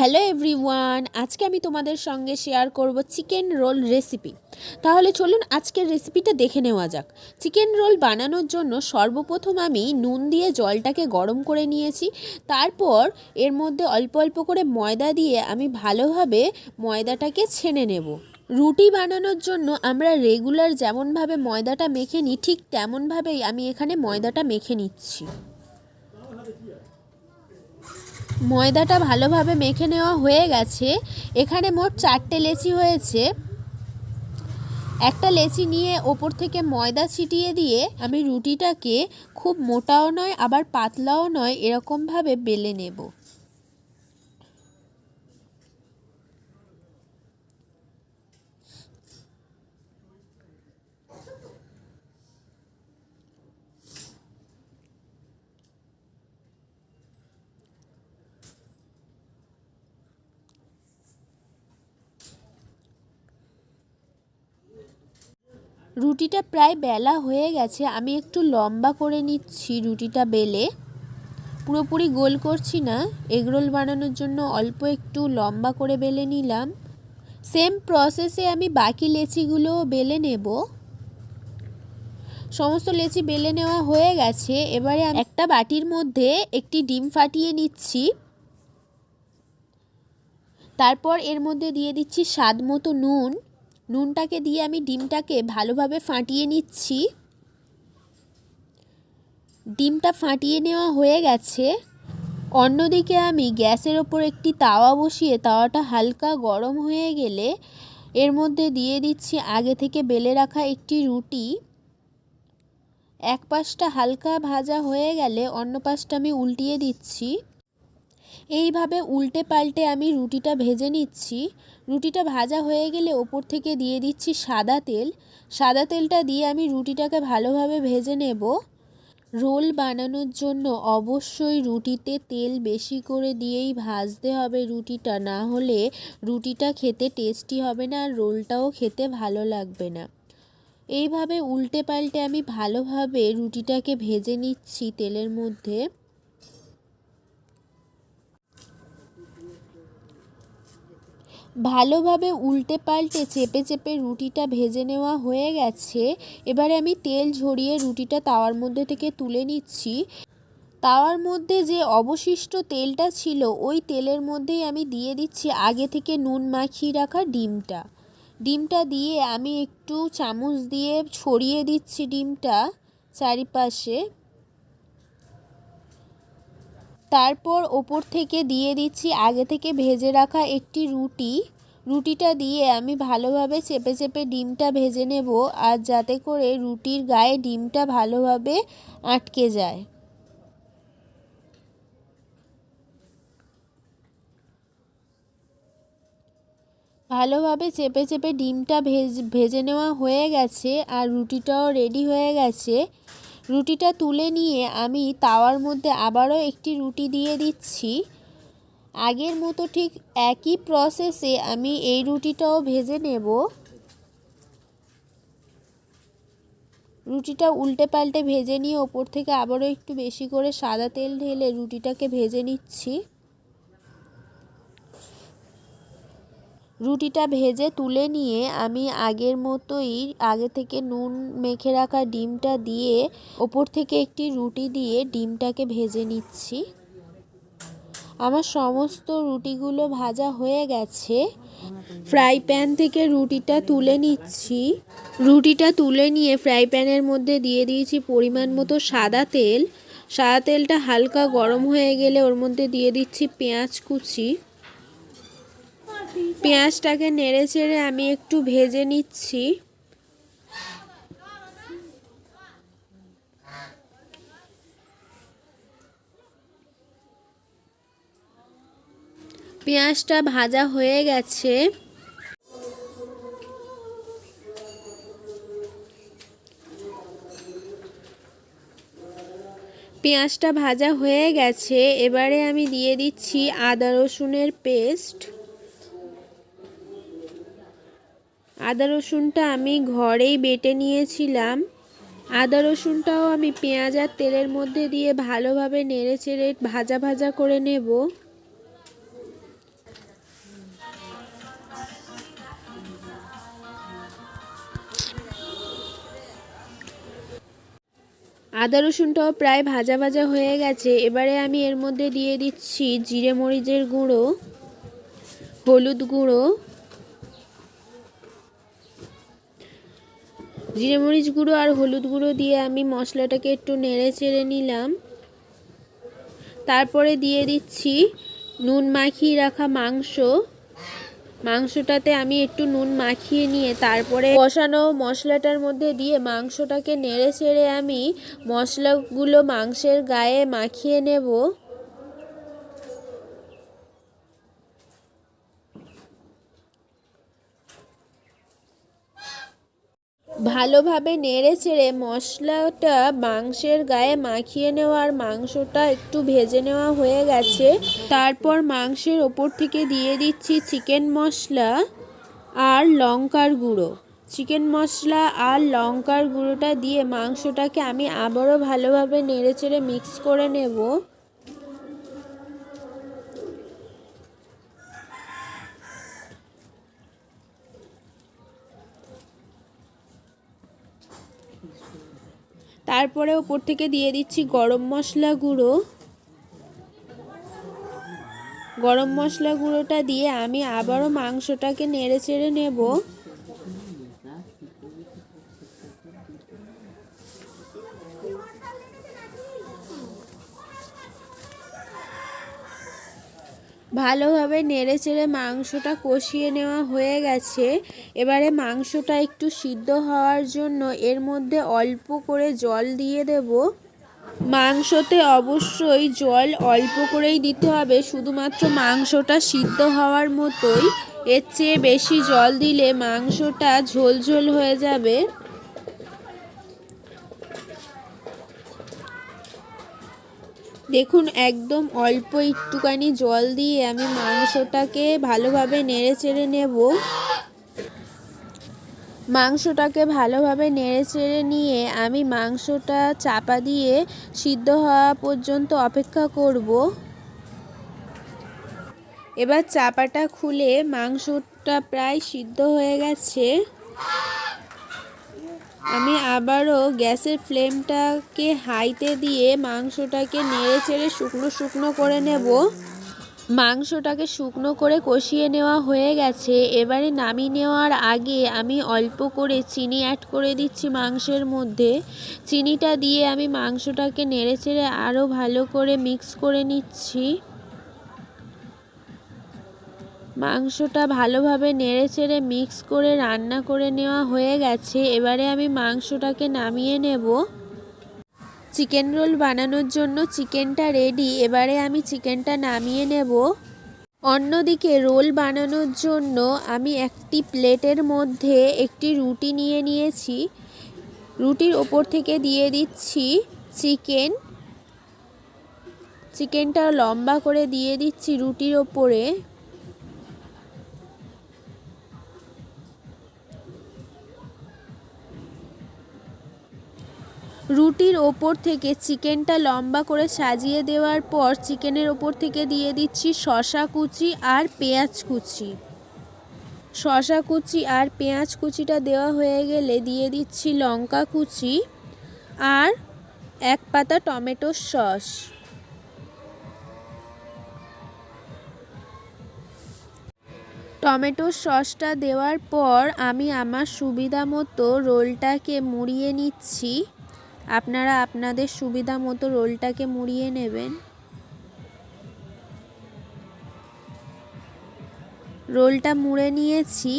Hello everyone, আজকে আমি তোমাদের সঙ্গে শেয়ার করব চিকেন রোল রেসিপি তাহলে চলুন আজকের রেসিপিটা দেখে নেওয়া যাক। চিকেন রোল বানানোর জন্য সর্বপ্রথম আমি নুন দিয়ে জলটাকে গরম করে নিয়েছি। তারপর এর মধ্যে অল্প অল্প করে ময়দা দিয়ে আমি ভালোভাবে ময়দাটাকে ছেনে নেব। রুটি বানানোর জন্য আমরা রেগুলার যেমনভাবে ময়দাটা মেখে নিই, ঠিক তেমনভাবেই আমি এখানে ময়দাটা মেখে নিচ্ছি। ময়দাটা ভালোভাবে মেখে নেওয়া হয়ে গেছে। এখানে মোট চারটে লেচি হয়েছে। একটা লেচি নিয়ে ওপর থেকে ময়দা ছিটিয়ে দিয়ে আমি রুটিটাকে খুব মোটাও নয়, আবার পাতলাও নয়, এরকমভাবে বেলে নেব। রুটিটা প্রায় বেলা হয়ে গেছে, আমি একটু লম্বা করে নিচ্ছি রুটিটা বেলে। পুরোপুরি গোল করছি না এগরোল বানানোর জন্য অল্প একটু লম্বা করে বেলে নিলাম। সেম প্রসেসে আমি বাকি লেচিগুলোও বেলে নেব। সমস্ত লেচি বেলে নেওয়া হয়ে গেছে, এবারে একটা বাটির মধ্যে একটি ডিম ফাটিয়ে নিচ্ছি। তারপর এর মধ্যে দিয়ে দিচ্ছি স্বাদ মতো নুন। নুনটাকে দিয়ে আমি ডিমটাকে ভালোভাবে ফাটিয়ে নিচ্ছি। ডিমটা ফাটিয়ে নেওয়া হয়ে গেছে। অন্যদিকে আমি গ্যাসের ওপর একটি তাওয়া বসিয়ে তাওয়াটা হালকা গরম হয়ে গেলে এর মধ্যে দিয়ে দিচ্ছি আগে থেকে বেলে রাখা একটি রুটি। এক পাশটা হালকা ভাজা হয়ে গেলে অন্য পাশটা আমি উল্টিয়ে দিচ্ছি। এইভাবে উল্টে পাল্টে আমি রুটিটা ভেজে নিচ্ছি। রুটিটা ভাজা হয়ে গেলে ওপর থেকে দিয়ে দিচ্ছি সাদা তেল। সাদা তেলটা দিয়ে আমি রুটিটাকে ভালোভাবে ভেজে নেব। রোল বানানোর জন্য অবশ্যই রুটিতে তেল বেশি করে দিয়েই ভাজতে হবে রুটিটা। না হলে রুটিটা খেতে টেস্টি হবে না আর রোলটাও খেতে ভালো লাগবে না। এইভাবে উল্টে পাল্টে আমি ভালোভাবে রুটিটাকে ভেজে নিচ্ছি তেলের মধ্যে। ভালোভাবে উল্টে পাল্টে চেপে চেপে রুটিটা ভেজে নেওয়া হয়ে গেছে। এবারে আমি তেল ঝরিয়ে রুটিটা তাওয়ার মধ্যে থেকে তুলে নিচ্ছি। তাওয়ার মধ্যে যে অবশিষ্ট তেলটা ছিল, ওই তেলের মধ্যেই আমি দিয়ে দিচ্ছি আগে থেকে নুন মাখিয়ে রাখা ডিমটা। ডিমটা দিয়ে আমি একটু চামচ দিয়ে ছড়িয়ে দিচ্ছি ডিমটা চারিপাশে। তারপর ওপর থেকে দিয়ে দিচ্ছি, আগে থেকে ভেজে রাখা একটি রুটি। রুটিটা দিয়ে আমি ভালোভাবে চেপে চেপে ডিমটা ভেজে নেব আর যাতে করে রুটির গায়ে ডিমটা ভালোভাবে আটকে যায়। ভালোভাবে চেপে চেপে ডিমটা ভেজ, ভেজে নেওয়া হয়ে গেছে আর রুটিটাও রেডি হয়ে গেছে। রুটিটা তুলে নিয়ে আমি তাওয়ার মধ্যে আবারও একটি রুটি দিয়ে দিচ্ছি। আগের মতো ঠিক একই প্রসেসে আমি এই রুটিটাও ভেজে নেব। রুটিটা উল্টে পাল্টে ভেজে নিয়ে ওপর থেকে আবারও একটু বেশি করে সাদা তেল ঢেলে রুটিটাকে ভেজে নিচ্ছি। রুটিটা ভেজে তুলে নিয়ে আমি আগের মতোই, আগে থেকে নুন মেখে রাখা ডিমটা দিয়ে ওপর থেকে একটি রুটি দিয়ে ডিমটাকে ভেজে নিচ্ছি। আমার সমস্ত রুটিগুলো ভাজা হয়ে গেছে। ফ্রাই প্যান থেকে রুটিটা তুলে নিচ্ছি। রুটিটা তুলে নিয়ে ফ্রাই প্যানের মধ্যে দিয়ে দিয়েছি পরিমাণ মতো সাদা তেল। সাদা তেলটা হালকা গরম হয়ে গেলে ওর মধ্যে দিয়ে দিচ্ছি পেঁয়াজ কুচি। পেঁয়াজটাকে নেড়ে চেড়ে আমি একটু ভেজে নিচ্ছি। পেঁয়াজটা ভাজা হয়ে গেছে। পেঁয়াজটা ভাজা হয়ে গেছে। এবারে আমি দিয়ে দিচ্ছি আদা রসুনের পেস্ট। আদা রসুনটা আমি ঘরেই বেটে নিয়েছিলাম। আদা রসুনটাও আমি পেঁয়াজ আর তেলের মধ্যে দিয়ে ভালোভাবে নেড়ে চেড়ে ভাজা ভাজা করে নেব। আদা রসুনটাও প্রায় ভাজা ভাজা হয়ে গেছে। এবারে আমি এর মধ্যে দিয়ে দিচ্ছি জিরে মরিচের গুঁড়ো, হলুদ গুঁড়ো জিরে মরিচ গুঁড়ো আর হলুদ গুঁড়ো দিয়ে আমি মশলাটাকে একটু নেড়ে চেড়ে নিলাম। তারপরে দিয়ে দিচ্ছি নুন মাখিয়ে রাখা মাংস। মাংসটাতে আমি একটু নুন মাখিয়ে নিয়ে তারপরে কষানো মশলাটার মধ্যে দিয়ে মাংসটাকে নেড়ে চেড়ে আমি মশলাগুলো মাংসের গায়ে মাখিয়ে নেব। ভালোভাবে নেড়ে চেড়ে মশলাটা মাংসের গায়ে মাখিয়ে নেওয়ার মাংসটা একটু ভেজে নেওয়া হয়ে গেছে। তারপর মাংসের ওপর থেকে দিয়ে দিচ্ছি চিকেন মশলা আর লঙ্কার গুঁড়ো। চিকেন মশলা আর লঙ্কার গুঁড়োটা দিয়ে মাংসটাকে আমি আবারও ভালোভাবে নেড়ে চেড়ে মিক্স করে নেব। তারপরে ওপর থেকে দিয়ে দিচ্ছি গরম মশলা গুঁড়ো। গরম মশলা গুঁড়োটা দিয়ে আমি আবারও মাংসটাকে নেড়ে চেড়ে নেব। ভালোভাবে নেড়ে চেড়ে মাংসটা কষিয়ে নেওয়া হয়ে গেছে। এবারে মাংসটা একটু সিদ্ধ হওয়ার জন্য এর মধ্যে অল্প করে জল দিয়ে দেব। মাংসতে অবশ্যই জল অল্প করেই দিতে হবে, শুধুমাত্র মাংসটা সিদ্ধ হওয়ার মতোই। এর চেয়ে বেশি জল দিলে মাংসটা ঝোল ঝোল হয়ে যাবে। দেখুন, একদম অল্প একটুখানি জল দিয়ে আমি মাংসটাকে ভালোভাবে নেড়ে চেড়ে নেব। মাংসটাকে ভালোভাবে নেড়ে চেড়ে নিয়ে আমি মাংসটা চাপা দিয়ে সিদ্ধ হওয়া পর্যন্ত অপেক্ষা করব। এবার চাপাটা খুলে মাংসটা প্রায় সিদ্ধ হয়ে গেছে। আমি আবারও গ্যাসের ফ্লেমটাকে হাইতে দিয়ে মাংসটাকে নেড়ে চেড়ে শুকনো শুকনো করে নেব। মাংসটাকে শুকনো করে কষিয়ে নেওয়া হয়ে গেছে। এবারে নামিয়ে নেওয়ার আগে আমি অল্প করে চিনি অ্যাড করে দিচ্ছি মাংসের মধ্যে। চিনিটা দিয়ে আমি মাংসটাকে নেড়ে চেড়ে আরও ভালো করে মিক্স করে নিচ্ছি। মাংসটা ভালোভাবে নেড়ে চেড়ে মিক্স করে রান্না করে নেওয়া হয়ে গেছে। এবারে আমি মাংসটাকে নামিয়ে নেব। চিকেন রোল বানানোর জন্য চিকেনটা রেডি এবারে আমি চিকেনটা নামিয়ে নেব। অন্যদিকে রোল বানানোর জন্য আমি একটি প্লেটের মধ্যে একটি রুটি নিয়ে নিয়েছি। রুটির ওপর থেকে দিয়ে দিচ্ছি চিকেন চিকেনটা লম্বা করে দিয়ে দিচ্ছি রুটির ওপরে। রুটির ওপর থেকে চিকেনটা লম্বা করে সাজিয়ে দেওয়ার পর চিকেনের ওপর থেকে দিয়ে দিচ্ছি শশা কুচি আর পেঁয়াজ কুচি। শশা কুচি আর পেঁয়াজ কুচিটা দেওয়া হয়ে গেলে দিয়ে দিচ্ছি লঙ্কা কুচি আর এক পাতা টমেটোর সস। টমেটোর সসটা দেওয়ার পর আমি আমার সুবিধা মতো রোলটাকে মুড়িয়ে নিচ্ছি। আপনারা আপনাদের সুবিধা মতো রোলটাকে মুড়িয়ে নেবেন। রোলটা মুড়ে নিয়েছি।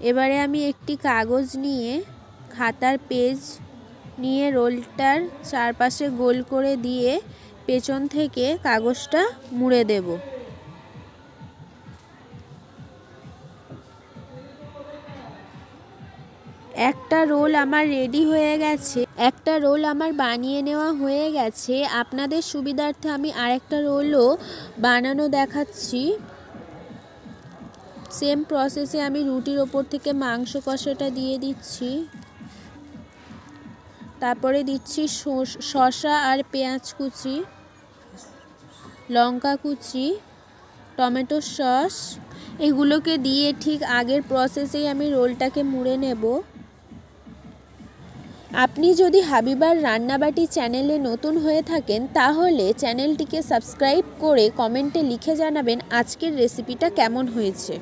এবারে আমি একটি কাগজ নিয়ে খাতার পেজ নিয়ে রোলটার চারপাশে গোল করে দিয়ে পেছন থেকে কাগজটা মুড়ে দেবো। রোল আমার রেডি হয়ে গেছে। একটা রোল আমার বানিয়ে নেওয়া হয়ে গেছে। আপনাদের সুবিধার্থে আমি আরেকটা রোলও বানানো দেখাচ্ছি। সেম প্রসেসে আমি রুটির ওপর থেকে মাংস কষাটা দিয়ে দিচ্ছি। তারপরে দিচ্ছি শসা আর পেঁয়াজ কুচি, লঙ্কা কুচি, টমেটো সস। এগুলোকে দিয়ে ঠিক আগের প্রসেসেই আমি রোলটাকে মুড়ে নেব। আপনি যদি হাবিবার রান্নাবাটি চ্যানেলে নতুন হয়ে থাকেন, তাহলে চ্যানেলটিকে সাবস্ক্রাইব করে কমেন্টে লিখে জানাবেন আজকের রেসিপিটা কেমন হয়েছে।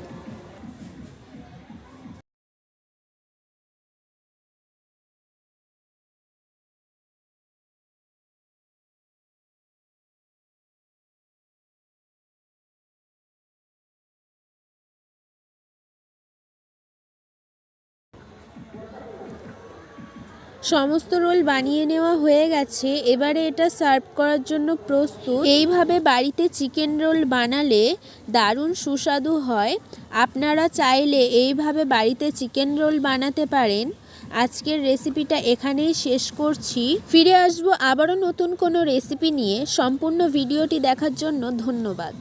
সমস্ত রোল বানিয়ে নেওয়া হয়ে গেছে। এবারে এটা সার্ভ করার জন্য প্রস্তুত। এইভাবে বাড়িতে চিকেন রোল বানালে দারুণ সুস্বাদু হয়। আপনারা চাইলে এইভাবে বাড়িতে চিকেন রোল বানাতে পারেন। আজকের রেসিপিটা এখানেই শেষ করছি। ফিরে আসব আবারও নতুন কোনো রেসিপি নিয়ে। সম্পূর্ণ ভিডিওটি দেখার জন্য ধন্যবাদ।